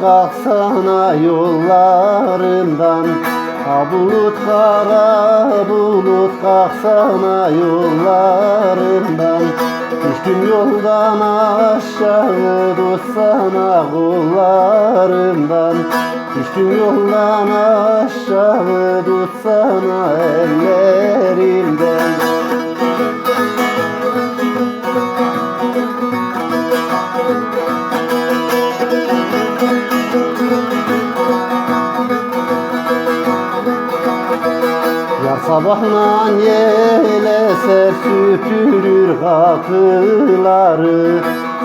kalksana yollarından. Ha bulut kara bulut kalksana yollarından. Düştüm yoldan aşağı tutsana kollarımdan Düştüm yoldan aşağı tutsana ellerimden Sabahla yeleser süpürür kapıları.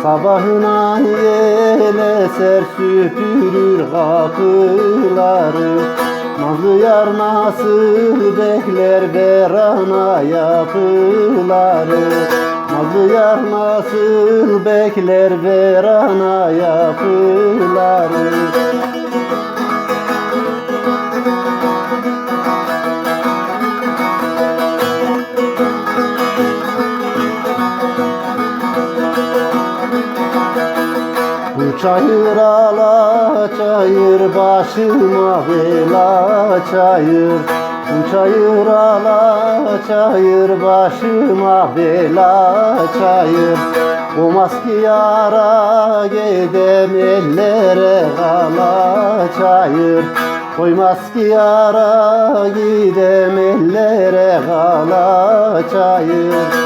Sabahına yeleser süpürür kapıları. Nazlı yar nasıl bekler verana yapıları? Nazlı yar nasıl bekler verana yapıları çayır ala çayır başıma bela çayır. Çayır ala çayır başıma bela çayır. Olmaz ki yara gidem ellere kala çayır. Koymaz ki yara gidem ellere kala çayır